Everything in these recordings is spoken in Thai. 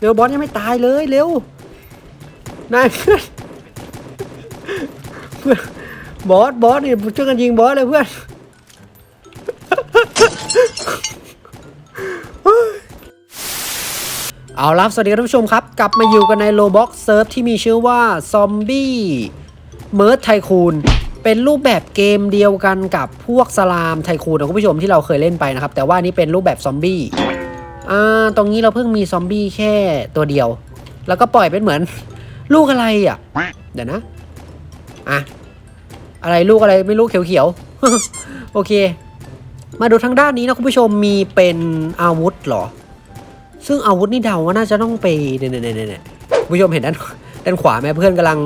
เร็วบอสยังไม่ตายเลยเร็วนายเพื่อนเพื่อนบอสบอสนี่ช่วยกันยิงบอสเลยเพื่อนเอาล่ะสวัสดีครับท่านผู้ชมครับ กลับมาอยู่กันในโลบ็อกเซิร์ฟที่มีชื่อว่าซอมบี้เมิร์ดไทคูนเป็นรูปแบบเกมเดียวกันกับพวกสลามไทคูนนะคุณผู้ชมที่เราเคยเล่นไปนะครับ แต่ว่านนี้เป็นรูปแบบซอมบี้ อ่าตรงนี้เราเพิ่งมีซอมบี้แค่ตัวเดียว แล้วก็ปล่อยเป็นเหมือน ลูกอะไรอะ เดี๋ยวนะ อะ อะไรลูกอะไรไม่รู้เขียวๆ โอเค มาดูทางด้านนี้นะคุณผู้ชมมีเป็นอาวุธเหรอ ซึ่งอาวุธนี่เดาว่าน่าจะต้องไปเนี่ยเนี่ยเนี่ยเนผู้ชมเห็นด้านด้านขวาไหมเพื่อนกำลัง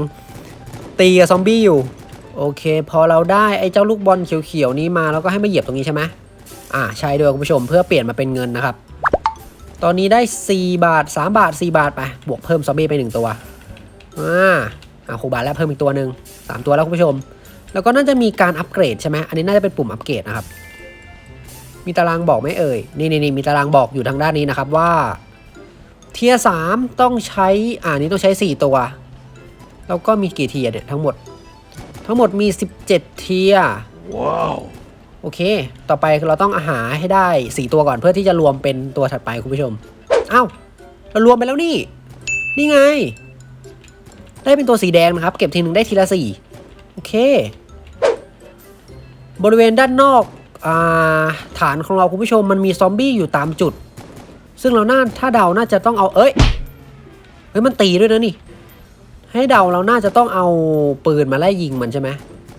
ตีกับซอมบี้อยู่ โอเค พอเราได้ไอ้เจ้าลูกบอลเขียวๆนี้มาแล้วก็ให้มาเหยียบตรงนี้ใช่ไหมอ่าใช่ด้วยคุณผู้ชมเพื่อเปลี่ยนมาเป็นเงินนะครับ ตอนนี้ได้ 4 บาท 3 บาท 4 บาทไป บวกเพิ่มซอมบี้ไป 1 ตัว อ่าอ่าคูบาทแล้วเพิ่มอีกตัวหนึ่งสามตัวแล้วคุณผู้ชม แล้วก็น่าจะมีการอัปเกรดใช่ไหมอันนี้น่าจะเป็นปุ่มอัปเกรดนะครับ มีตารางบอกไหมเอ่ยนี่นี่นี่มีตารางบอกอยู่ทางด้านนี้นะครับว่า เทียสามต้องใช้ อ่านี้ต้องใช้ 4 ตัว แล้วก็มีกี่เทียเนี่ยทั้งหมด ทั้งหมดมี 17 เทียว้าว โอเค ต่อไปเราต้องอาหาให้ได้ 4 ตัวก่อนเพื่อที่จะรวมเป็นตัวถัดไปคุณผู้ชมอ้าวเรารวมไปแล้วนี่ นี่ไง ได้เป็นตัวสีแดงนะครับ เก็บทีหนึ่งได้ทีละสี่โอเค บริเวณด้านนอกอาฐานของเราคุณผู้ชมมันมีซอมบี้อยู่ตามจุด ซึ่งเราน่าถ้าเดาน่าจะต้องเอาเอ้ยเฮ้ยมันตีด้วยนะนี่ ให้เดาเราน่าจะต้องเอาปืนมาไล่ยิงมันใช่ไหม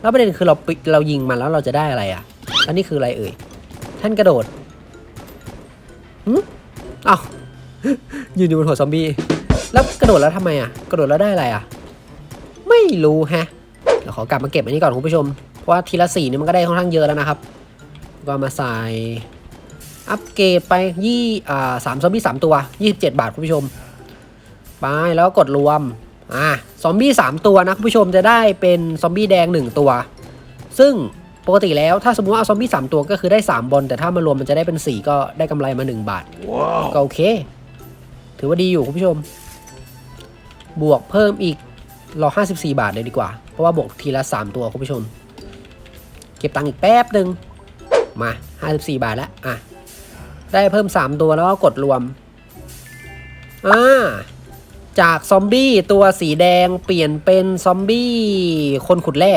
แล้วประเด็นคือเราปิเรายิงมันแล้วเราจะได้อะไรอะ อันนี้คืออะไรเอ่ย ท่านกระโดดหืมเอ้ายืนอยู่บนหัวซอมบี้ แล้วกระโดดแล้วทำไมอะ กระโดดแล้วได้อะไรอะ ไม่รู้แฮะเดี๋ยวขอกลับมาเก็บอันนี้ก่อนคุณผู้ชม เพราะว่าทีละสี่นี่มันก็ได้ค่อนข้างเยอะแล้วนะครับ ก็มาใส่อัปเกรดไปยี่อ่าสามซอมบี้สามตัวยี่สิบเจ็ดบาทคุณผู้ชม ไปแล้วกดรวม อ่า ซอมบี้สามตัวนะคุณผู้ชมจะได้เป็นซอมบี้แดงหนึ่งตัว ซึ่ง ปกติแล้วถ้าสมมติว่าเอาซอมบี้สามตัวก็คือได้สามบอลแต่ถ้ามารวมมันจะได้เป็นสี่ก็ได้กำไรมาหนึ่งบาทว้าวก็โอเค ถือว่าดีอยู่คุณผู้ชม บวกเพิ่มอีกรอ54 บาทเลยดีกว่า เพราะว่าบวกทีละ 3 ตัวคุณผู้ชม เก็บตังค์อีกแป๊บหนึ่งมา 54 บาทแล้วอะได้เพิ่ม 3 ตัวแล้วก็กดรวมอ่าจากซอมบี้ตัวสีแดงเปลี่ยนเป็นซอมบี้คนขุดแร่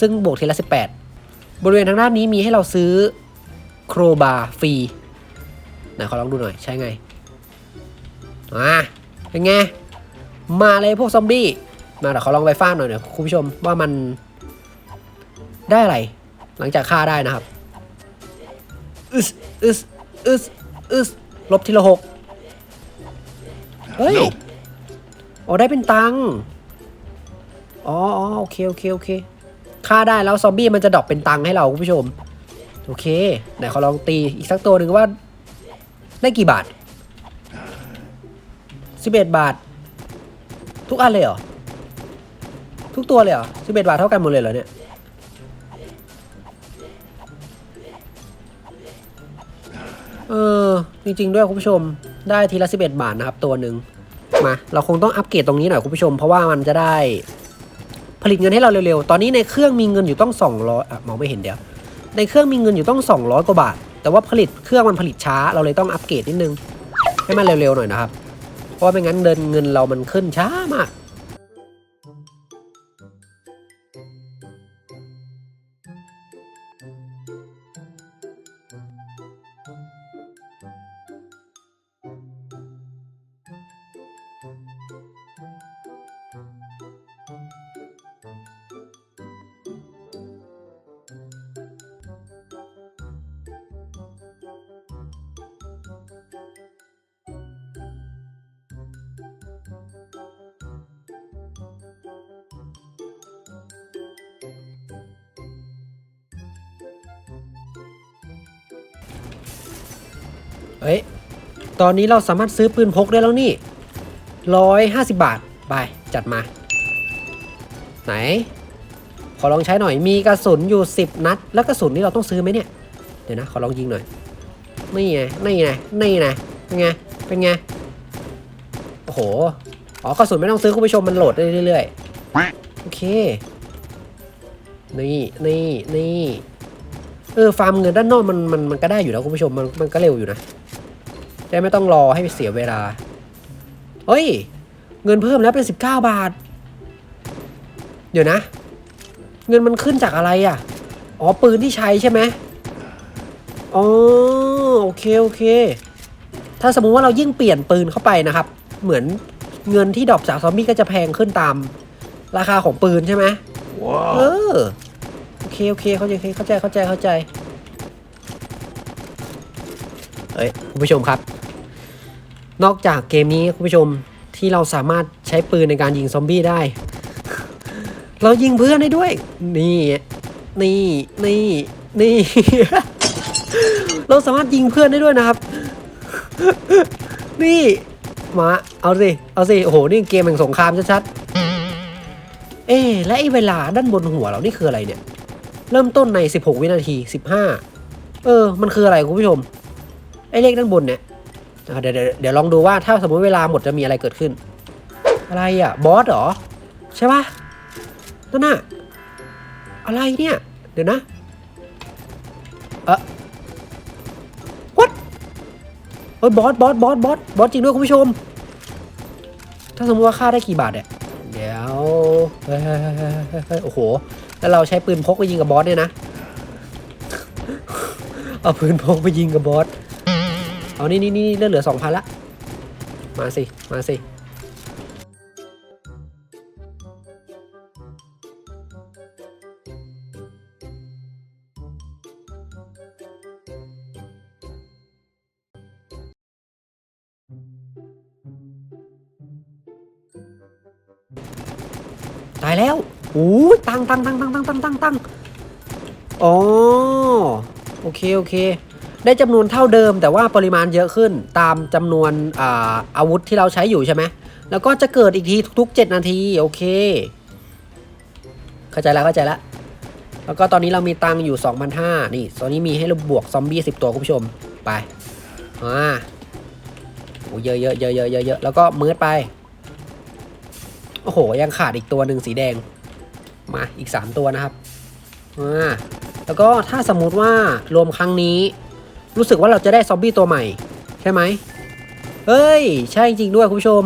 ซึ่งบวกทีละ 18 บริเวณทางด้านนี้มีให้เราซื้อโครบาฟรีไหนขอลองดูหน่อยใช่ไงอ่าเป็นไง มาเลยพวกซอมบี้ มาเดี๋ยวขอลองไปฟาดหน่อยเดี๋ยวคุณผู้ชมว่ามันได้อะไร หลังจากฆ่าได้นะครับอึสอึสอึสอึสลบทีละหกเฮ้ย Nope อ๋อได้เป็นตังค์อ๋ออ๋อโอเค โอเค โอเค ฆ่าได้แล้วซอมบี้มันจะดรอปเป็นตังค์ให้เราคุณผู้ชม โอเคไหนขอลองตีอีกสักตัวหนึ่งว่า ได้กี่บาท 11 บาท ทุกอันเลยเหรอ ทุกตัวเลยเหรอ11 บาทเท่ากันหมดเลยเหรอเนี่ยเออจริงๆด้วยคุณผู้ชมได้ทีละ 11 บาทนะครับตัวหนึ่งมา เราคงต้องอัปเกรดตรงนี้หน่อยคุณผู้ชม เพราะว่ามันจะได้ ผลิตเงินให้เราเร็วๆ ตอนนี้ในเครื่องมีเงินอยู่ต้อง 200อะมองไม่เห็นเดี๋ยว ในเครื่องมีเงินอยู่ต้อง 200 กว่าบาท แต่ว่าผลิตเครื่องมันผลิตช้า เราเลยต้องอัปเกรดนิดนึง ให้มันเร็วๆหน่อยนะครับ เพราะไม่งั้นเดินเงินเรามันขึ้นช้ามาก เอ้ย ตอนนี้เราสามารถซื้อปืนพกได้แล้วนี่ร้อยห้าสิบบาท ไป จัดมา ไหน ขอลองใช้หน่อย มีกระสุนอยู่สิบนัด แล้วกระสุนนี่เราต้องซื้อไหมเนี่ย เดี๋ยวนะ ขอลองยิงหน่อย นี่ไง นี่ไง นี่ไง เป็นไง เป็นไงโหอ๋อกระสุนไม่ต้องซื้อคุณผู้ชมมันโหลดได้เรื่อยๆ โอเค นี่ นี่ นี่ เออ ฟาร์มเงินด้านนอกมันมันมันก็ได้อยู่แล้วคุณผู้ชม มันมันก็เร็วอยู่นะ จะไม่ต้องรอให้เสียเวลา เฮ้ย เงินเพิ่มแล้วเป็นสิบเก้าบาท เดี๋ยวนะ เงินมันขึ้นจากอะไรอะ อ๋อ ปืนที่ใช้ใช่ไหมอ๋อ โอเค โอเค ถ้าสมมุติว่าเรายิ่งเปลี่ยนปืนเข้าไปนะครับ เหมือนเงินที่ดรอปจากซอมบี้ก็จะแพงขึ้นตาม ราคาของปืนใช่ไหมเออ โอเค โอเค เข้าใจ เข้าใจ เข้าใจ เข้าใจเฮ้ย คุณผู้ชมครับ นอกจากเกมนี้คุณผู้ชมที่เราสามารถใช้ปืนในการยิงซอมบี้ได้ เรายิงเพื่อนได้ด้วย นี่ นี่นี่นี่ เราสามารถยิงเพื่อนได้ด้วยนะครับ นี่มาเอาสิเอาสิโอ้โหนี่เกมแห่งสงครามชัดๆเอ๊และไอ้เวลาด้านบนหัวเรานี่คืออะไรเนี่ย เริ่มต้นใน 16 วินาที 15 เออ มันคืออะไรคุณผู้ชมไอ้เลขด้านบนเนี่ย อะเดี๋ยวเดี๋ยวเดี๋ยวลองดูว่าถ้าสมมติเวลาหมดจะมีอะไรเกิดขึ้น อะไรอะบอสเหรอ ใช่ปะนั่นน่ะอะไรเนี่ย เดี๋ยวนะเออ what เฮ้ยบอสบอสบอสบอสบอสจริงด้วยคุณผู้ชม ถ้าสมมติว่าฆ่าได้กี่บาทเนี่ยเดี๋ยวโอ้โห แล้วเราใช้ปืนพกไปยิงกับบอสเนี่ยนะ เอาปืนพกไปยิงกับบอส เอานี่นี่นี่เลือดเหลือสองพันละ มาสิ มาสิ ตายแล้วโอ้ยตังตังตังตังตังตังตังตังอ๋อ โอเค โอเค ได้จำนวนเท่าเดิม แต่ว่าปริมาณเยอะขึ้นตามจำนวนอาอาวุธที่เราใช้อยู่ใช่ไหมแล้วก็จะเกิดอีกทีทุก ๆ 7 นาที โอเค เข้าใจแล้วเข้าใจแล้วแล้วก็ตอนนี้เรามีตังอยู่ 2,500 นี่ ตอนนี้มีให้เราบวกซอมบี้ 10 ตัวคุณผู้ชม ไป อ่าโอ้เยอะเยอะเยอะเยอะเยอะเยอะแล้วก็มืดไป โอ้โห ยังขาดอีกตัวหนึ่งสีแดง มา อีก 3 ตัวนะครับ อ่า แล้วก็ถ้าสมมุติว่ารวมครั้งนี้ รู้สึกว่าเราจะได้ซอมบี้ตัวใหม่ ใช่ไหมเฮ้ย ใช่จริงด้วยคุณผู้ชม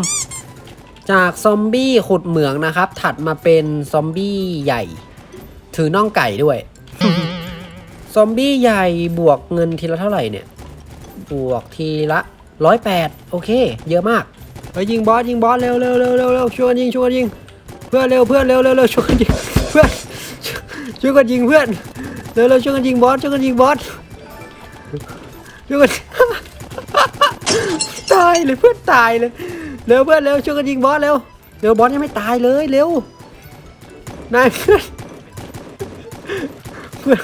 จากซอมบี้ขุดเหมืองนะครับ ถัดมาเป็นซอมบี้ใหญ่ ถือน่องไก่ด้วย ซอมบี้ใหญ่บวกเงินทีละเท่าไหร่เนี่ย บวกทีละร้อยแปดโอเค เยอะมากไปยิงบอสยิงบอสเร็วเร็วเร็วเร็วเร็วช่วยกันยิงช่วยกันยิง เพื่อนเร็วเพื่อนเร็วเร็วเร็วช่วยกันยิงเพื่อนช่วยกันยิงเพื่อนเร็วเร็วช่วยกันยิงบอสช่วยกันยิงบอส ช่วยกัน ตายเลยเพื่อนตายเลยเร็วเพื่อนเร็วช่วยกันยิงบอสเร็วเร็วบอสยังไม่ตายเลยเร็วนายเพื่อนเพื่อน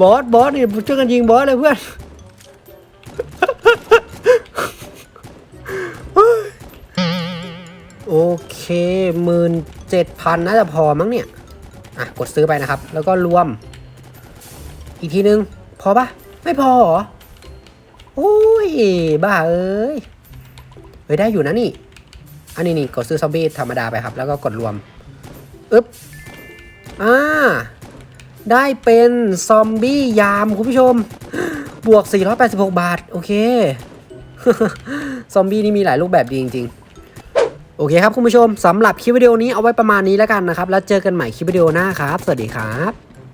บอสบอสนี่ช่วยกันยิงบอสเลยเพื่อนโอเคหมื่นเจ็ดพันน่าจะพอมั้งเนี่ย อะ กดซื้อไปนะครับ แล้วก็รวม อีกทีนึง พอปะไม่พอหรอ อ้ย บ้าเอ้ยเฮ้ยได้อยู่นะนี่ อันนี้นี่กดซื้อซอมบี้ธรรมดาไปครับ แล้วก็กดรวมอึ๊บอ่า ได้เป็นซอมบี้ยามคุณผู้ชม บวก 486 บาท โอเค ซอมบี้นี่มีหลายรูปแบบดีจริง ๆโอเคครับคุณผู้ชมสำหรับคลิปวิดีโอนี้เอาไว้ประมาณนี้แล้วกันนะครับ แล้วเจอกันใหม่คลิปวิดีโอหน้าครับ สวัสดีครับ